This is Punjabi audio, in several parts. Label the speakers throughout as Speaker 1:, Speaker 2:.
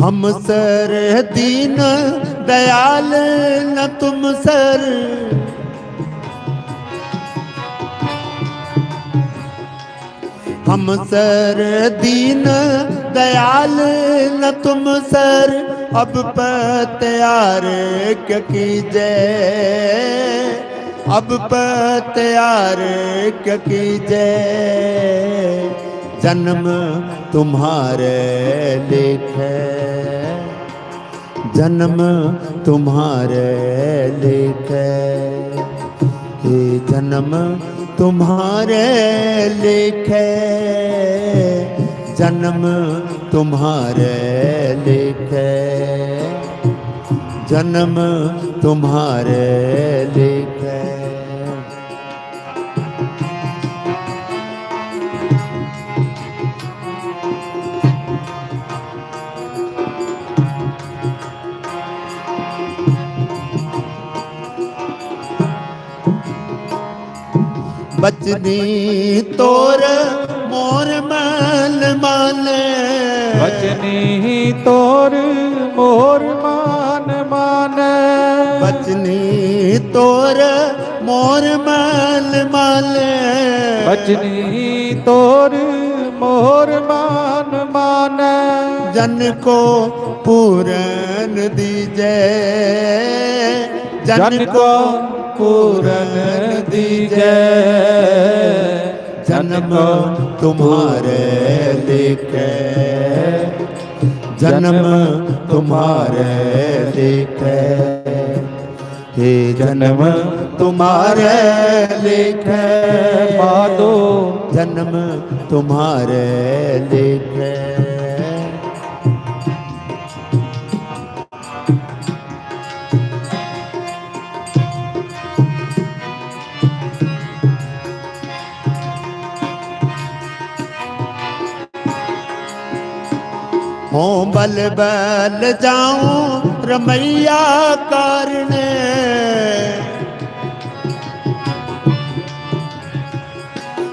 Speaker 1: हम सर दीन दयाल न तुम सर हम सर दीन दयाल न तुम सर अब पत्यार क्या कीजे अब पत्यार क्या कीजे जन्म तुम्हारे लिखे। जन्म तुम्हारे लिखे। हे जन्म तुम्हारे लिखे। जन्म तुम्हारे लिखे। जन्म तुम्हारे लिखे। ਬਚਨੀ ਤੋਰ ਮੋਰ ਮਲ ਮਲ।
Speaker 2: ਬਚਨੀ ਤੋਰ ਮੋਰ ਮਾਨ ਮਾਨ
Speaker 1: ਬਚਨੀ ਤੋਰ ਮੋਰ ਮਲ ਮਲ।
Speaker 2: ਬਚਨੀ ਤੋਰ ਮੋਰ ਮਾਨ ਮਾਨ
Speaker 1: ਜਨ ਕੋ ਪੂਰਨ ਦੀਜੈ।
Speaker 2: ਜਨ ਕੋ पूरन दीजय
Speaker 1: जन्म तुम्हारे देखे जन्म तुम्हारे देखे हे जन्म तुम्हारे लेखे
Speaker 2: मादो
Speaker 1: जन्म तुम्हारे लेखे ਹੋਂ ਬਲ ਬਲ ਜਾਉ, ਰਮਈਆ ਕਰਨੇ।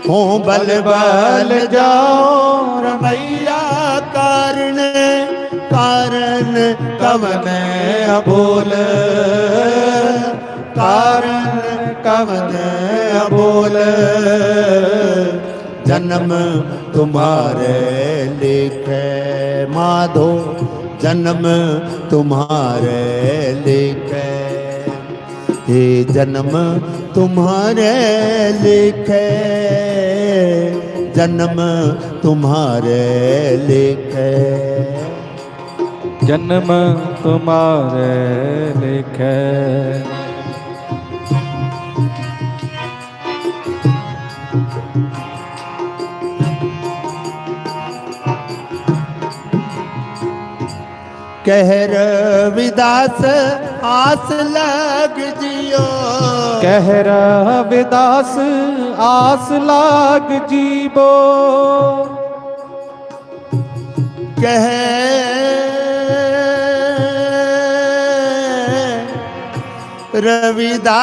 Speaker 1: ਹੋਂ ਬਲ ਬਲ ਜਾਉ, ਰਮਈਆ ਕਰਨੇ। ਕਾਰਨ ਕਵਨੇ ਅਬੋਲ, ਕਾਰਨ ਕਵਨੇ ਅਬੋਲ। जन्म तुम्हारे लिखे माधो जन्म तुम्हारे लिखे ये जन्म तुम्हारे लिखे जन्म तुम्हारे लिखे
Speaker 2: जन्म तुम्हारे लिखे
Speaker 1: ਕਹਿ ਰਵਿਦਾਸ ਆਸ ਲੱਗ ਜਿਓ।
Speaker 2: ਕਹਿ ਰਵਿਦਾਸ ਆਸ ਲੱਗ ਜੀਵੋ।
Speaker 1: ਕਹਿ ਰਵਿਦਾ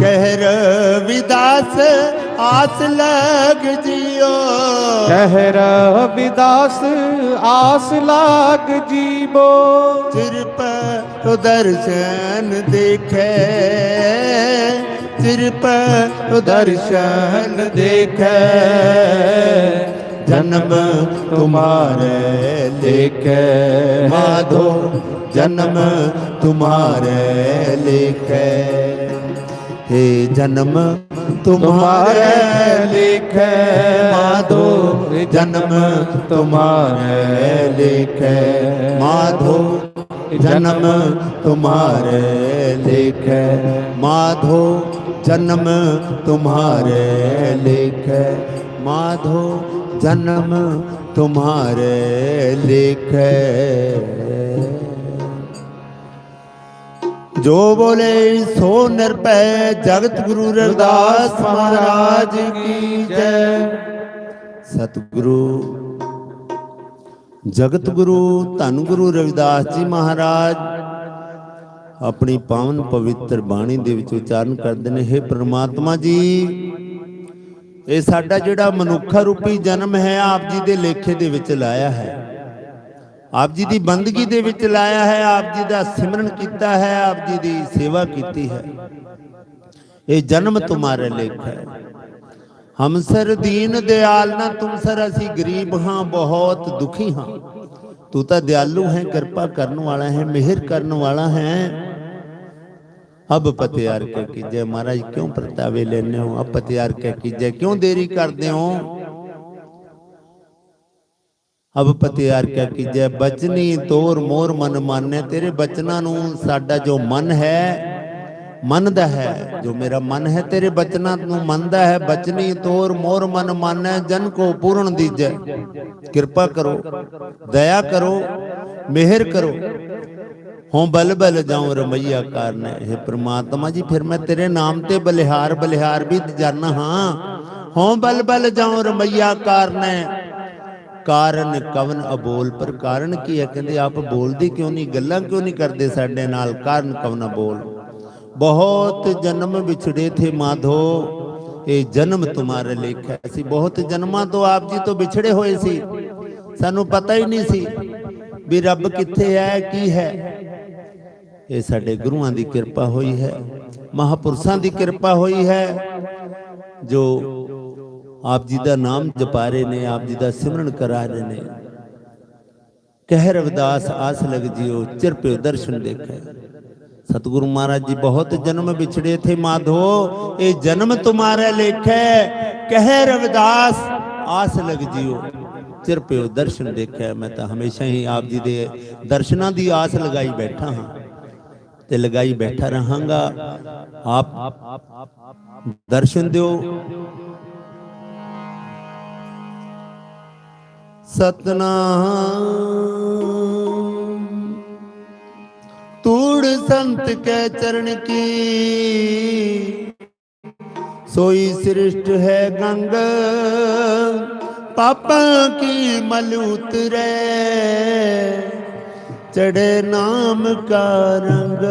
Speaker 1: ਕਹਿ ਰਵਿਦਾਸ ਆਸ ਲਗ ਜੀ
Speaker 2: ਕਹਿਰ ਵਿਦਾਸ ਆਸ ਲਾਗ
Speaker 1: ਜੀਵੋ। ਤਿਰਪੈ ਉਦਰਸ਼ਨ ਦੇਖੈ। ਤਿਰਪੈ ਉਦਰ ਦੇਖੈ। ਜਨਮ ਤੁਮਾਰੇ ਲੇਖੈ। ਮਾਧੋ ਜਨਮ ਤੁਮਾਰੇ ਲੇਖੈ। हे जन्म तुम्हारे लिखे माधो जन्म तुम्हारे लिखे माधो जन्म तुम्हारे लिखे माधो जन्म तुम्हारे लिखे माधो जन्म तुम्हारे लिखे ਜੋ ਬੋਲੇ ਸੋ ਨਿਰਭੈ ਜਗਤ ਗੁਰੂ ਰਵਿਦਾਸ ਮਹਾਰਾਜ ਕੀ ਜੈ। ਸਤਿਗੁਰੂ, ਜਗਤ ਗੁਰੂ, ਧੰਨ ਗੁਰੂ ਰਵਿਦਾਸ ਜੀ ਮਹਾਰਾਜ, ਆਪਣੀ ਪਾਵਨ ਪਵਿੱਤਰ ਬਾਣੀ ਦੇ ਵਿੱਚ ਉਚਾਰਨ ਕਰਦੇ ਨੇ हे ਪ੍ਰਮਾਤਮਾ ਜੀ, ਇਹ ਸਾਡਾ ਜਿਹੜਾ ਮਨੁੱਖਾ ਰੂਪੀ ਜਨਮ ਹੈ, ਆਪ ਜੀ ਦੇ ਲੇਖੇ ਦੇ ਵਿੱਚ ਲਾਇਆ ਹੈ। ਆਪ ਜੀ ਦੀ ਬੰਦਗੀ ਦੇ ਵਿੱਚ ਲਾਇਆ ਹੈ ਆਪ ਜੀ ਦਾ ਸਿਮਰਨ ਕੀਤਾ ਹੈ ਆਪ ਜੀ ਦੀ ਸੇਵਾ ਕੀਤੀ ਹੈ। ਇਹ ਜਨਮ ਤੁਮਾਰੇ ਲੇਖ ਹੈ। ਹਮ ਸਰ ਦੀਨ ਦਿਆਲ ਨਾ ਤੁਮ ਸਰ ਅਸੀਂ ਗਰੀਬ ਹਾਂ ਬਹੁਤ ਦੁਖੀ ਹਾਂ। ਤੂੰ ਤਾਂ ਦਿਆਲੂ ਹੈ ਕਿਰਪਾ ਕਰਨ ਵਾਲਾ ਹੈ ਮਿਹਰ ਕਰਨ ਵਾਲਾ ਹੈ। ਅਬ ਪਤਿਆਰ ਕੇ ਕੀਜੇ ਮਹਾਰਾਜ ਕਿਉਂ ਪ੍ਰਤਾਵੇ ਲੈਨੇ ਹੋ? ਅਬ ਪਤਿਆਰ ਕੇ ਕੀਜੇ ਕਿਉਂ ਦੇਰੀ ਕਰਦੇ ਹੋ? ਅਬ ਪਤਿਆਰ ਕਿਆ ਕੀਜੈ ਬਚਨੀ ਤੋਰ ਮੋਰ ਮਨ ਮਾਨੈ, ਤੇਰੇ ਬਚਨਾਂ ਨੂੰ ਸਾਡਾ ਜੋ ਮਨ ਹੈ, ਮੰਨਦਾ ਹੈ, ਜੋ ਮੇਰਾ ਮਨ ਹੈ, ਤੇਰੇ ਬਚਨਾਂ ਨੂੰ ਮੰਨਦਾ ਹੈ, ਬਚਨੀ ਤੋਰ ਮੋਰ ਮਨ ਮਾਨੈ, ਜਨ ਕੋ ਪੂਰਨ ਦੀਜੈ। ਕਿਰਪਾ ਕਰੋ, ਦਇਆ ਕਰੋ, ਮਿਹਰ ਕਰੋ। ਹੋਂ ਬਲ ਬਲ ਜਾਉ ਰਮਈਆ ਕਾਰਨ। ਹੈ ਪ੍ਰਮਾਤਮਾ ਜੀ, ਫਿਰ ਮੈਂ ਤੇਰੇ ਨਾਮ ਤੇ ਬਲਿਹਾਰ ਬਲਿਹਾਰ ਵੀ ਜਾਣਾ ਹਾਂ। ਹੋਂ ਬਲ ਬਲ ਜਾਉ ਰਮਈਆ ਕਾਰਨ। ਹੈ ਕਾਰਨ ਕਵਨ ਅਬੋਲ? ਪਰ ਕਾਰਨ ਕੀ ਹੈ? ਕਹਿੰਦੇ ਆਪ ਬੋਲਦੇ ਕਿਉਂ ਨਹੀਂ? ਗੱਲਾਂ ਕਿਉਂ ਨਹੀਂ ਕਰਦੇ ਸਾਡੇ ਨਾਲ? ਕਾਰਨ ਕਵਨ ਅਬੋਲ? ਬਹੁਤ ਜਨਮ ਵਿਛੜੇ ਥੇ ਮਾਧੋ, ਇਹ ਜਨਮ ਤੁਹਾਰੇ ਲੇਖ ਸੀ। ਬਹੁਤ ਜਨਮਾਂ ਤੋਂ ਆਪ ਜੀ ਤੋਂ ਵਿਛੜੇ ਹੋਏ ਸੀ। ਸਾਨੂੰ ਪਤਾ ਹੀ ਨਹੀਂ ਸੀ ਵੀ ਰੱਬ ਕਿੱਥੇ ਹੈ, ਕੀ ਹੈ। ਇਹ ਸਾਡੇ ਗੁਰੂਆਂ ਦੀ ਕਿਰਪਾ ਹੋਈ ਹੈ, ਮਹਾਪੁਰਸ਼ਾਂ ਦੀ ਕਿਰਪਾ ਹੋਈ ਹੈ, ਜੋ ਆਪ ਜੀ ਦਾ ਨਾਮ ਜਪਾ ਰਹੇ ਨੇ, ਆਪ ਜੀ ਦਾ ਸਿਮਰਨ ਕਰਾ ਰਹੇ ਨੇ। ਕਹਿ ਰਵਿਦਾਸ, ਆਸ ਲਗ ਜਿਓ, ਚਿਰ ਪਿਓ ਦਰਸ਼ਨ ਦੇਖੈ। ਸਤਿਗੁਰੂ ਮਹਾਰਾਜ ਜੀ, ਬਹੁਤ ਜਨਮ ਵਿਛੜੇ ਥੇ ਮਾਧੋ, ਇਹ ਜਨਮ ਤੁਮਾਰੇ ਲੇਖੈ। ਕਹਿ ਰਵਿਦਾਸ, ਆਸ ਲਗ ਜਿਓ, ਚਿਰ ਪਿਓ ਦਰਸ਼ਨ ਦੇਖੈ। ਮੈਂ ਤਾਂ ਹਮੇਸ਼ਾ ਹੀ ਆਪ ਜੀ ਦੇ ਦਰਸ਼ਨਾਂ ਦੀ ਆਸ ਲਗਾਈ ਬੈਠਾ ਹਾਂ ਤੇ ਲਗਾਈ ਬੈਠਾ ਰਹਾਂਗਾ। ਆਪ ਦਰਸ਼ਨ ਦਿਓ। ਸਤਨਾਮ। ਤੂੜ ਸੰਤ ਕੈ ਚਰਨ ਕੀ। ਸੋਈ ਸ੍ਰਿਸ਼ਟ ਹੈ ਗੰਗ। ਪਾਪਾਂ ਕੀ ਮਲ ਉਤਰੈ। ਚੜੇ ਨਾਮ ਕਾ ਰੰਗ।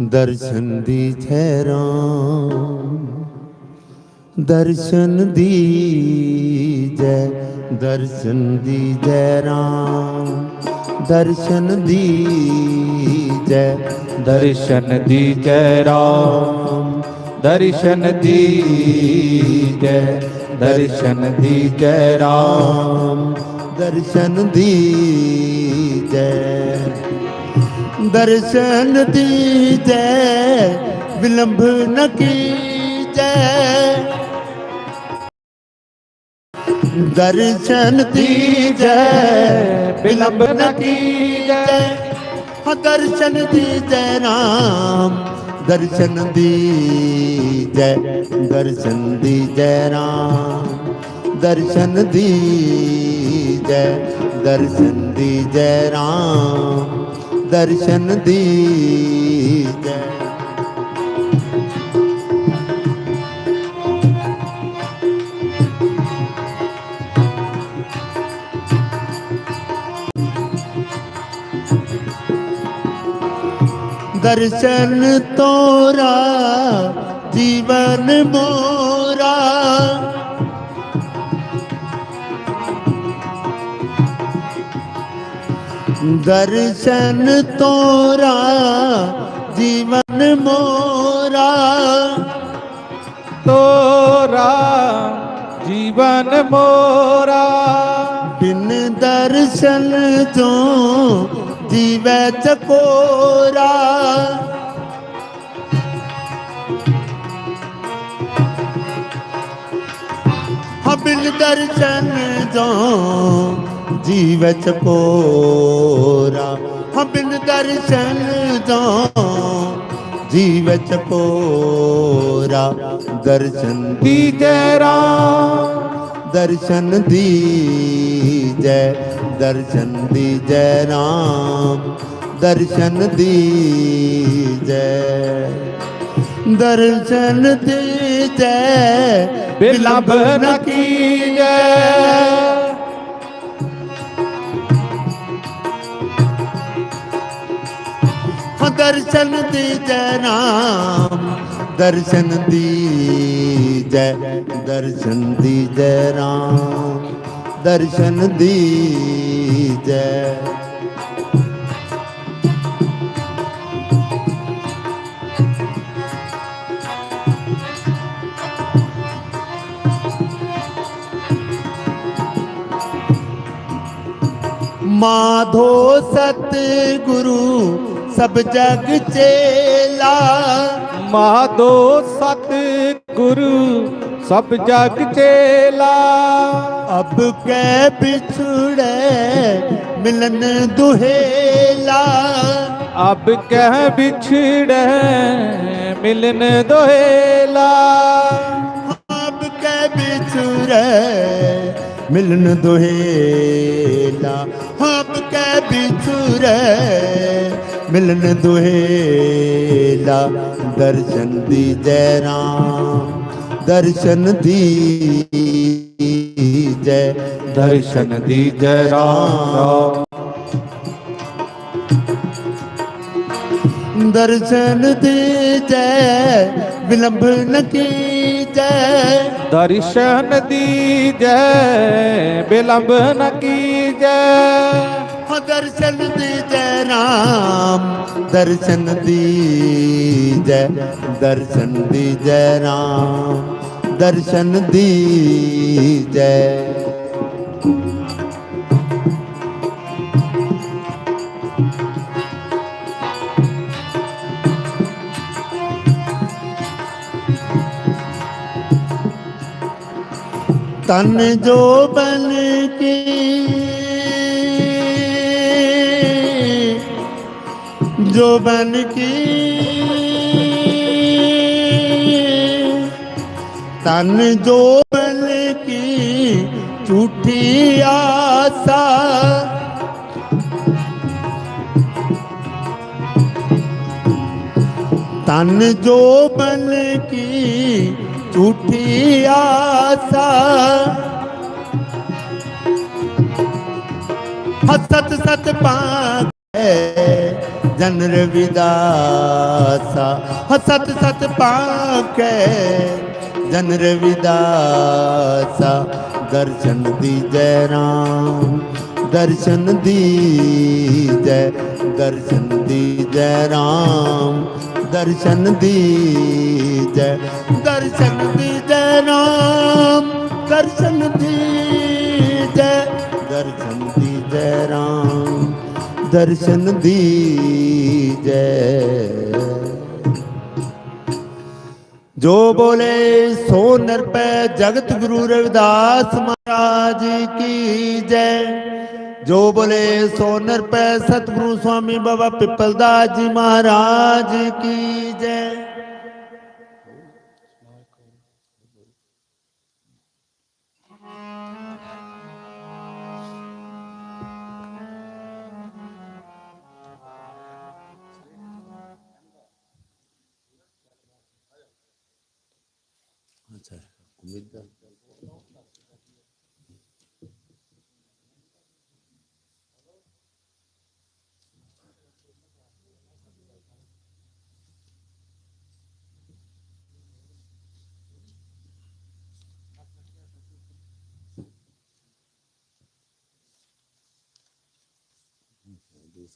Speaker 1: ਦਰਸ਼ਨ ਦੀ ਠਹਿਰਾਂ। ਦਰਸ਼ਨ ਦੀ ਜੈ, ਦਰਸ਼ਨ ਦੀ ਜੈ ਰਾਮ ਦਰਸ਼ਨ ਦੀ ਜੈ,
Speaker 2: ਦਰਸ਼ਨ ਦੀ ਜੈ ਰਾਮ ਦਰਸ਼ਨ ਦੀ ਜੈ, ਦਰਸ਼ਨ ਦੀ ਜੈ ਰਾਮ
Speaker 1: ਦਰਸ਼ਨ ਦੀ ਜੈ। ਦਰਸ਼ਨ ਦੀ ਜੈ ਵਿਲੰਬ ਨ ਕੀਜੈ। ਦਰਸ਼ਨ ਦੀ ਜੈ ਵਿਲੰਬ ਨ ਕੀਜੈ। ਹਾਂ, ਦਰਸ਼ਨ ਦੀ ਜੈ ਰਾਮ, ਦਰਸ਼ਨ ਦੀ ਜੈ ਦਰਸ਼ਨ ਦੀ ਜੈ ਰਾਮ। ਦਰਸ਼ਨ ਦੀ ਜੈ ਦਰਸ਼ਨ ਦੀ ਜੈ ਰਾਮ। ਦਰਸ਼ਨ ਦੀ ਜੈ। ਦਰਸ਼ਨ ਤੋਰਾ ਜੀਵਨ ਮੋਰਾ। ਦਰਸ਼ਨ ਤੋਰਾ ਜੀਵਨ ਮੋਰਾ।
Speaker 2: ਤੋਰਾ ਜੀਵਨ ਮੋਰਾ।
Speaker 1: ਬਿਨ ਦਰਸ਼ਨ ਜੋ ਜੀਵੈ ਚਕੋਰਾ। ਹਾਂ ਬਿਨ ਦਰਸ਼ਨ ਜੋ ਜੀਵੈ ਚਕੋਰਾ ਹਾਂ, ਬਿਨ ਦਰਸ਼ਨ ਜੋ ਜੀਵਚ ਚਕੋਰਾ ਦਰਸ਼ਨ
Speaker 2: ਦੀ ਜੈ ਰਾਮ,
Speaker 1: ਦਰਸ਼ਨ ਦੀ ਜੈ, ਦਰਸ਼ਨ ਦੀ ਜੈ ਰਾਮ, ਦਰਸ਼ਨ ਦੀ ਜੈ। ਦਰਸ਼ਨ ਦੀਜੈ
Speaker 2: ਬਿਲੰਬ ਨ ਕੀਜੈ।
Speaker 1: ਹਾਂ ਦਰਸ਼ਨ ਦੀਜੈ ਨਾਮ, ਦਰਸ਼ਨ ਦੀ ਜੈ, ਦਰਸ਼ਨ ਦੀਜੈ ਰਾਮ ਦਰਸ਼ਨ ਦੀ ਜੈ। ਮਾਧੋ ਸਤ ਗੁਰੂ ਸਭ ਜਗ ਚੇਲਾ।
Speaker 2: ਮਾਧੋ ਸਤ ਗੁਰੂ ਸਭ ਜਗ ਚੇਲਾ।
Speaker 1: ਅਬ ਕੈ ਬਿਛੜੇ ਮਿਲਨ ਦੁਹੇਲਾ।
Speaker 2: ਅਬ ਕਹਿ ਵਿਛੜੈ ਮਿਲਨ ਦੋਹੇਲਾ।
Speaker 1: ਅਬ ਕੈ ਬਿਛੜੇ ਮਿਲਨ ਦੁਹੇਲਾ ਅਬ ਕੈ ਬਿਛੜੇ ਮਿਲਨ ਦੁਹੇਲਾ ਦਰਸ਼ਨ ਦੀਜੈ ਰਾਮ, ਦਰਸ਼ਨ ਦੀ ਜੈ,
Speaker 2: ਦਰਸ਼ਨ ਦੀਜੈ ਰਾਮ।
Speaker 1: ਦਰਸ਼ਨ ਦੀਜੈ ਵਿਲੰਬ ਨ ਕੀਜੈ।
Speaker 2: ਦਰਸ਼ਨ ਦੀਜੈ ਬਿਲੰਬ ਨ ਕੀਜੈ।
Speaker 1: ਹਾਂ ਦਰਸ਼ਨ ਦੀਜੈ ਰਾਮ ਦਰਸ਼ਨ ਦੀਜੈ ਦਰਸ਼ਨ ਦੀਜੈ ਰਾਮ ਦਰਸ਼ਨ ਦੀਜੈ ਤਨ ਜੋ ਬਨ ਕੀ ਜੋ ਬਨ ਕੀ ਤਨ ਜੋ ਬਨ ਕੀ ਝੂਠੀ ਆਸਾ ਤਨ ਜੋ ਬਨ ਕੀ ਝੂਠੀ ਆਸਾ ਹਸਤ ਸਤ ਪਾਕੇ ਜਨ ਰਵਿਦਾਸਾ ਹਸਤ ਸਤ ਪਾਕੇ ਜਨ ਰਵਿਦਾਸਾ ਦਰਸ਼ਨ ਦੀ ਜੈ ਰਾਮ ਦਰਸ਼ਨ ਦੀ ਜੈ ਦਰਸ਼ਨ ਦੀ ਜੈ ਰਾਮ ਦਰਸ਼ਨ ਦੀ ਜੈ ਦਰਸ਼ਨ ਦਰਸ਼ਨ ਦੀਜੈ ਜੋ। ਬੋਲੇ, ਸੋ ਨਿਰਪੈ ਜਗਤ ਗੁਰੂ ਰਵਿਦਾਸ ਮਹਾਰਾਜ ਕੀ ਜੈ। ਜੋ ਬੋਲੇ, ਸੋ ਨਿਰਪੈ ਸਤਿਗੁਰੂ ਸਵਾਮੀ ਬਾਬਾ ਪਿੱਪਲਦਾਸ ਜੀ ਮਹਾਰਾਜ ਕੀ ਜੈ। 잘 고민다.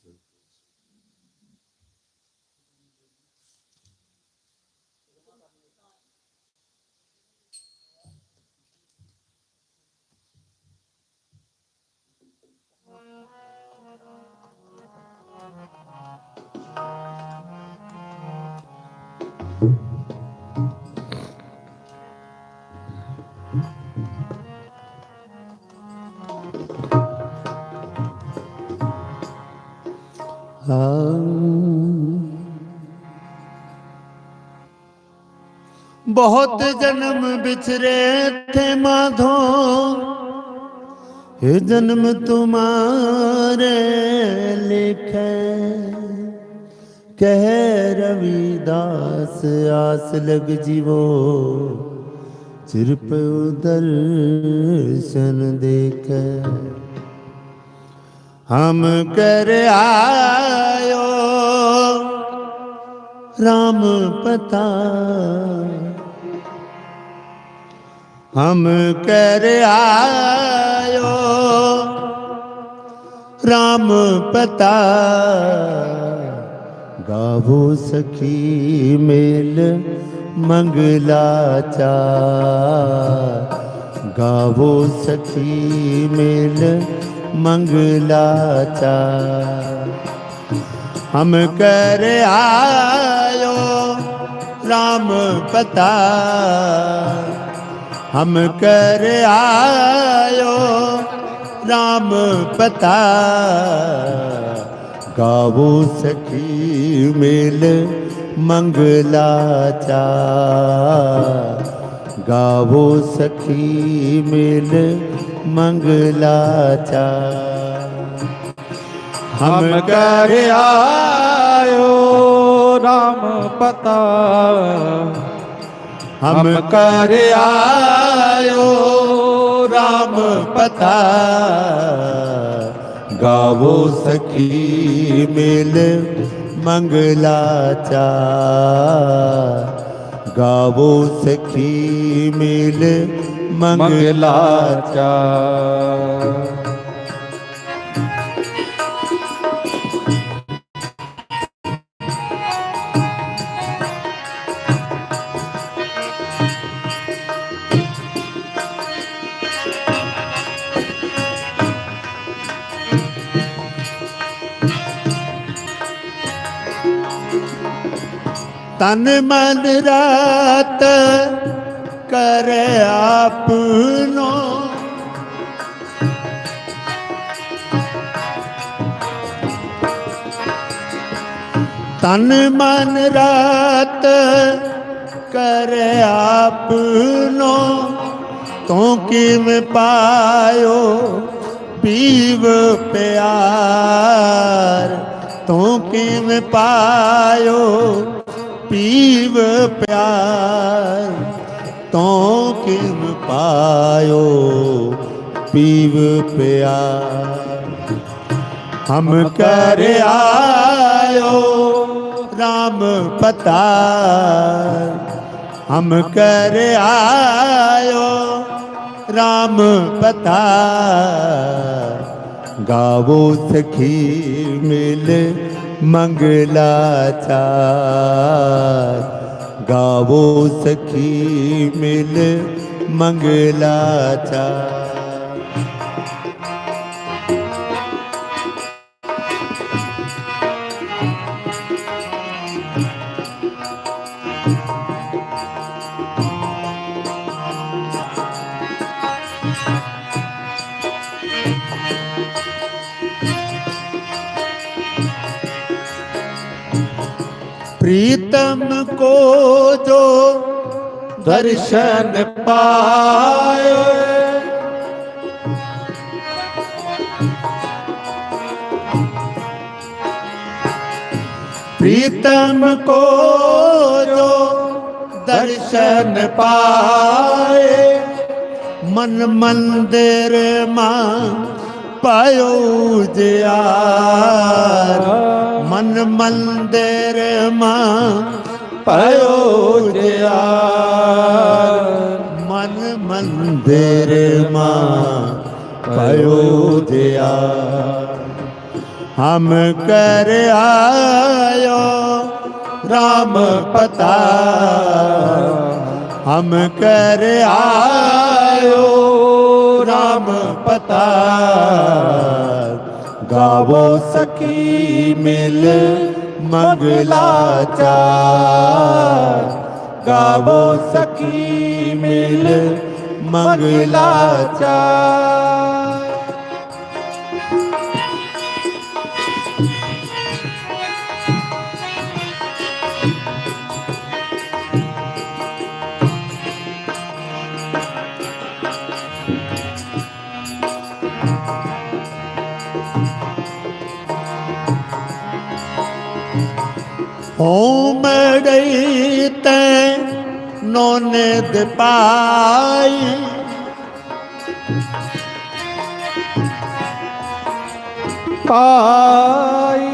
Speaker 1: Thank you. ਬਹੁਤ ਜਨਮ ਵਿਛਰੇ ਥੇ ਮਾਧੋ ਇਹ ਜਨਮ ਤੁਮਾਰੇ ਲਿਖੇ ਕਹਿ ਰਵਿਦਾਸ ਆਸ ਲਗ ਜੀਵੋ ਚਿਰਪ ਦਰਸ਼ਨ ਦੇਖੈ। ਹਮ ਕਰ ਆਇਓ, ਰਾਮ ਪਤਾ ਹਮ ਕਰ ਆਇਓ, ਰਾਮ ਪਤਾ ਗਾਵੋ ਸਖੀ ਮੇਲ ਮੰਗਲਾ ਚਾ ਗਾਵੋ ਸਖੀ ਮੇਲ ਮੰਗਲਾ ਚਾ ਹਮ ਕਰ ਆਇਓ ਰਾਮ ਪਤਾ ਹਮ ਕਰ ਆਇਓ ਰਾਮ ਪਤਾ ਗਾਵੋ ਸਖੀ ਮੇਲ ਮੰਗਲਾ ਚਾ ਗਾਵੋ ਸਖੀ ਮੇਲ ਮੰਗਲਾ ਚਾ
Speaker 2: ਹਮ ਕਰ ਆਇਓ ਰਾਮ ਪਤਾ
Speaker 1: ਹਮ ਕਰ ਆਇਓ ਰਾਮ ਪਤਾ ਗਾਵੋ ਸਖੀ ਮਿਲ ਮੰਗਲਾ ਚਾ ਗਾਵੋ ਸਖੀ ਮਿਲ ਮੰਗਲਾ
Speaker 2: ਚਾ
Speaker 1: ਤਨ ਮਨ ਰਾਤ ਕਰ ਆਪਨੋ। ਤਨ ਮਨ ਰਾਤ ਕਰ ਆਪਨੋ। ਤੂੰ ਕਿਵੇਂ ਪਾਇਓ ਪੀਵ ਪਿਆਰ? ਤੂੰ ਕਿਵੇਂ ਪਾਇਓ ਪੀਵ ਪਿਆਰ ਤੋਂ ਕਿਵੇਂ ਪਾਇਓ? ਪੀਵ ਪਿਆਰ। ਹਮ ਕਰ ਆਇਓ ਰਾਮ ਪਤਾ ਹਮ ਕਰ ਆਇਓ ਰਾਮ ਪਤਾ ਗਾਵੋ ਸਖੀ ਮਿਲ ਮੰਗਲਾ ਚਾਰ ਗਾਵੋ ਸਖੀ ਮਿਲ प्रीतम को जो दर्शन पाए प्रीतम को जो दर्शन पाए मन मंदिर मां पायो जियार ਮਨ ਮੰਦਰ ਮਾਂ ਪਇਓ ਦਿਆਰ ਮਨ ਮੰਦਰ ਮਾਂ ਪਇਓ ਦਿਆਰ ਹਮ ਕਰ ਆਇਓ ਰਾਮ ਪਤਾ। ਹਮ ਕਰ ਆਇਓ ਰਾਮ ਪਤਾ। ਗਾਵੋ ਸਖੀ ਮਿਲ ਮੰਗਲਾ ਚਾਰ ਗਾਵੋ ਸਖੀ ਮਿਲ ਮੰਗਲਾ ਚਾਰ ਹਉ ਮੜਈ ਤੈ ਨੋਨੇ ਦੇ ਪਾਈ।
Speaker 2: ਪਾਈ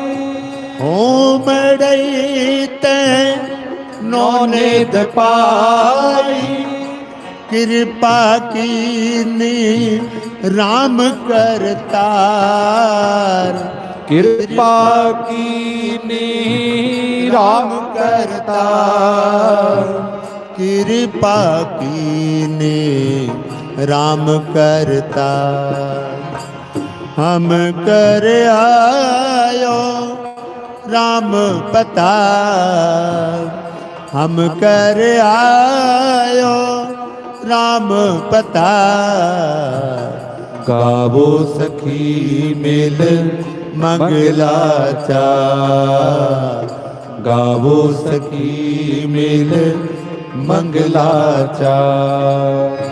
Speaker 1: ਹਉ ਮੜਈ ਤੈ ਨੋਨੇ ਦੇ ਪਾਈ। ਕਿਰਪਾ ਕੀਨੀ RAM ਕਰਤਾਰ
Speaker 2: ਕਿਰਪਾ ਕੀਨੀ ਰਾਮ ਕਰਤਾ
Speaker 1: ਕਿਰਪਾ ਕੀਨੇ RAM ਕਰਤਾ ਹਮ ਕਰ ਆਇਓ RAM ਪਤਾ ਹਮ ਕਰ ਆਇਓ RAM ਪਤਾ
Speaker 2: ਗਾਵੋ ਸਖੀ ਮਿਲ
Speaker 1: ਮੰਗਲਾ ਚਾਰ
Speaker 2: ਗਾਵੋ ਸਖੀ ਮਿਲ ਮੰਗਲਾ ਚਾਰ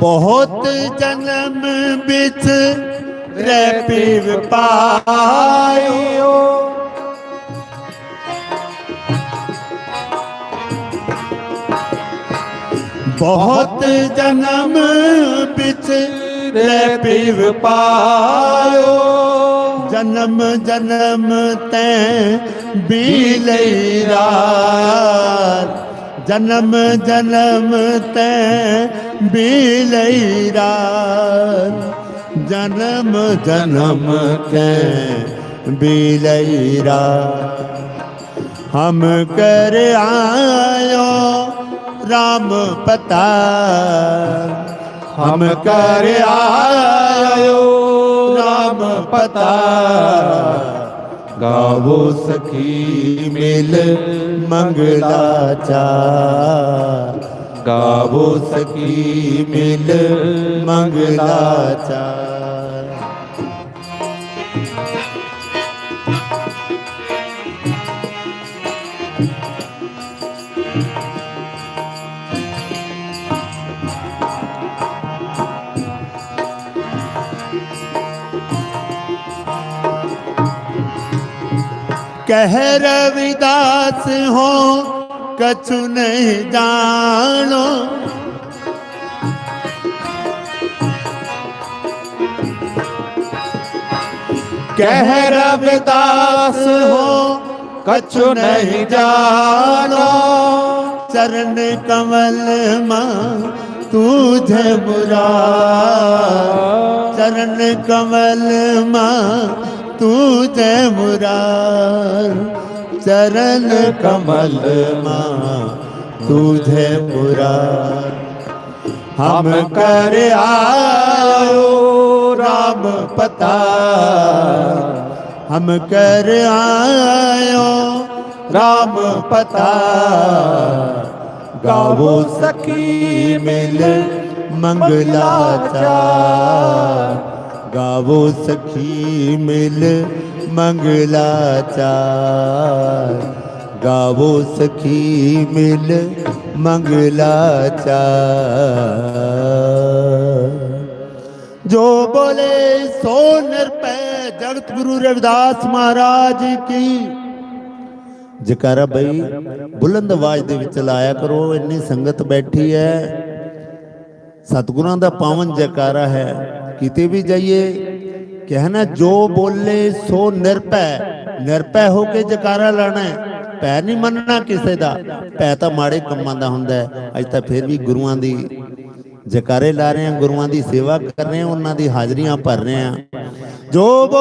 Speaker 1: ਬਹੁਤ ਜਨਮ ਵਿੱਚ ਰਹਿ ਪੀਵ ਪਾਇਓ। ਬਹੁਤ ਜਨਮ ਵਿੱਚ ਰਹਿ ਪੀਵ ਪਾਇਓ। ਜਨਮ ਜਨਮ ਤੈ ਵੀ ਲਈ ਰਾਤ। ਜਨਮ ਜਨਮ ਤੈ ਵੀ ਜਨਮ ਜਨਮ ਤੈ ਵੀ ਹਮ ਕਰ ਆਇਓ ਰਾਮ ਪਤਾ। ਹਮ ਕਰ ਆਇਓ ਰਾਮ ਪਤਾ।
Speaker 2: ਗਾਵੋ ਸਖੀ
Speaker 1: ਮਿਲ ਮੰਗਲਾ ਚਾਰ।
Speaker 2: गावो सखी
Speaker 1: मिल मंगलाचार कह रविदास हों ਹੋ ਕਛੁ ਨਹੀਂ ਜਾਣੋ ਕਹਿ ਰਵਿਦਾਸ ਹੋ ਕਛੁ ਨਹੀਂ ਜਾਣੋ ਚਰਨ ਕਮਲ ਮਾਂ ਤੁਝੇ ਮੁਰਾ ਚਰਨ ਕਮਲ ਮਾਂ ਤੁਝੇ ਮੁਰਾਰ ਚਰਨ ਕਮਲ ਮਾਂ ਤੁਝੇ ਮੁਰਾਰ ਹਮ ਕਰ ਆਇਓ RAM ਪਤਾ ਹਮ ਕਰ ਆਇਓ RAM ਪਤਾ ਗਾਵੋ ਸਖੀ ਮਿਲ ਮੰਗਲਾ ਗਾਵੋ ਸਖੀ ਮਿਲ ਮੰਗਲਾ ਚਾਰ ਗਾਵੋ ਸਖੀ ਮਿਲ ਮੰਗਲਾ ਚਾਰ ਜੋ ਬੋਲੇ ਸੋ ਨਿਰਪੈ ਜਗਤ ਗੁਰੂ ਰਵਿਦਾਸ ਮਹਾਰਾਜ ਕੀ ਜਕਾਰਾ ਬਈ ਬੁਲੰਦ ਆਵਾਜ਼ ਦੇ ਵਿੱਚ ਲਾਇਆ ਕਰੋ ਇੰਨੀ ਸੰਗਤ ਬੈਠੀ ਹੈ ਸਤਿਗੁਰਾਂ ਦਾ ਪਾਵਨ ਜਕਾਰਾ ਹੈ। ਕਿਤੇ ਵੀ ਜਾਈਏ, ਕਹਿਣਾ ਜੋ ਬੋਲੇ ਸੋ ਨਿਰਭੈ। ਨਿਰਭੈ ਹੋ ਕੇ ਜਕਾਰਾ ਲਾਣਾ ਹੈ। ਪੈ ਨਹੀਂ ਮੰਨਣਾ ਕਿਸੇ ਦਾ। ਪੈ ਤਾਂ ਮਾੜੇ ਕੰਮਾਂ ਦਾ ਹੁੰਦਾ ਹੈ। ਅੱਜ ਤਾਂ ਫਿਰ ਵੀ ਗੁਰੂਆਂ ਦੀ ਜਕਾਰੇ ਲਾ ਰਹੇ ਹਾਂ, ਗੁਰੂਆਂ ਦੀ ਸੇਵਾ ਕਰ ਰਹੇ ਹਾਂ, ਉਹਨਾਂ ਦੀ ਹਾਜ਼ਰੀਆਂ ਭਰ ਰਹੇ ਹਾਂ। ਜੋ ਬੋ-